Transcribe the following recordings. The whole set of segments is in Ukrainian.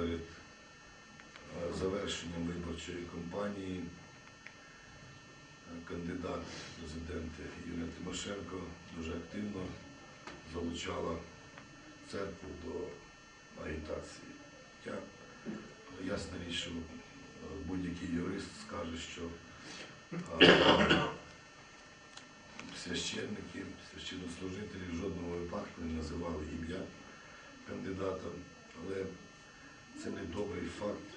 перед е, завершенням виборчої кампанії е, кандидат в президенти Юлія Тимошенко дуже активно залучала церкву до агітації. Хоча ясна річ, що е, будь-який юрист скаже, що священники, священнослужителі в жодному випадку не називали ім'я кандидата, але це не добрий факт,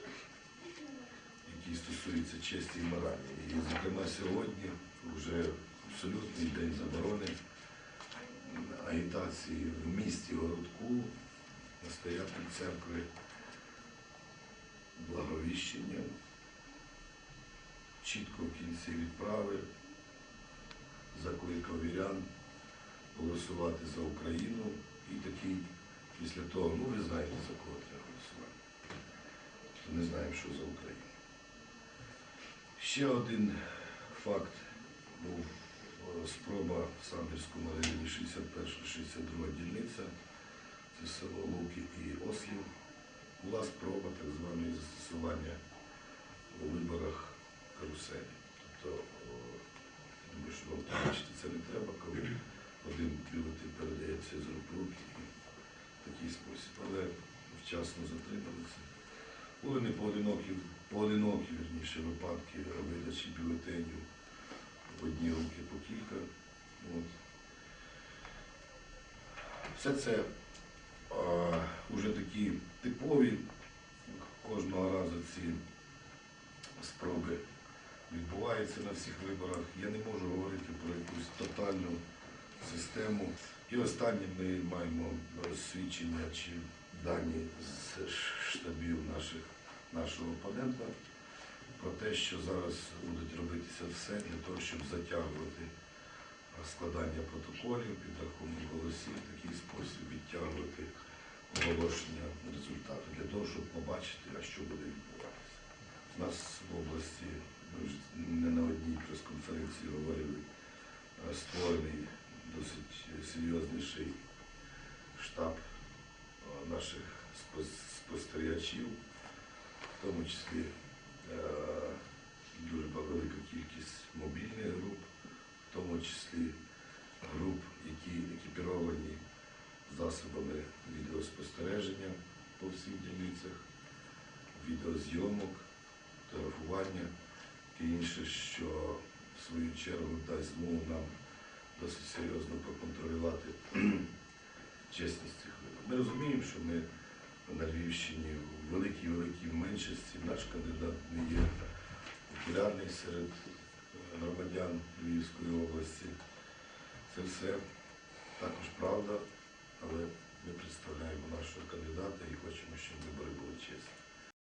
який стосується честі і моралі. І, зокрема, сьогодні вже абсолютний день заборони агітації в місті Городку настоятель церкви благовіщення, чітко в кінці відправи закликав вірян голосувати за Україну і такий після того, ну ви знаєте, за кого треба голосувати. Що за Україну. Ще один факт був е, спроба в Самбірському районі 61-62 дільниця, це село Луки і Ослів, була спроба так званої застосування у виборах каруселі. Тобто, я думаю, що вам бачити це не треба, коли один бюлетень передається з рук в руки в такий спосіб. Але вчасно затримали це. Були не поодинокі, поодинокі вірніше, випадки видачі бюлетенів в одні руки по кілька. От. Все це а, уже такі типові, кожного разу ці спроби відбуваються на всіх виборах. Я не можу говорити про якусь тотальну систему. І останнє ми маємо свідчення чи дані з штабів наших, нашого опонента про те, що зараз будуть робитися все для того, щоб затягувати складання протоколів, підрахунок голосів, в такий спосіб відтягувати оголошення результату для того, щоб побачити, а що буде відбуватися. У нас в області, ми вже не на одній прес-конференції говорили, створений досить серйозніший штаб наших спос- спостерігачів, в тому числі е, дуже велика кількість мобільних груп, в тому числі груп, які екіпіровані засобами відеоспостереження по всіх дільницях, відеозйомок, фотографування і інше, що в свою чергу дасть змогу нам досить серйозно проконтролювати чесність цих виборів. Ми розуміємо, що ми на Львівщині в великій-великій меншості, наш кандидат не є популярний серед е, громадян Львівської області. Це все також правда, але ми представляємо нашого кандидата і хочемо, щоб вибори були чесні.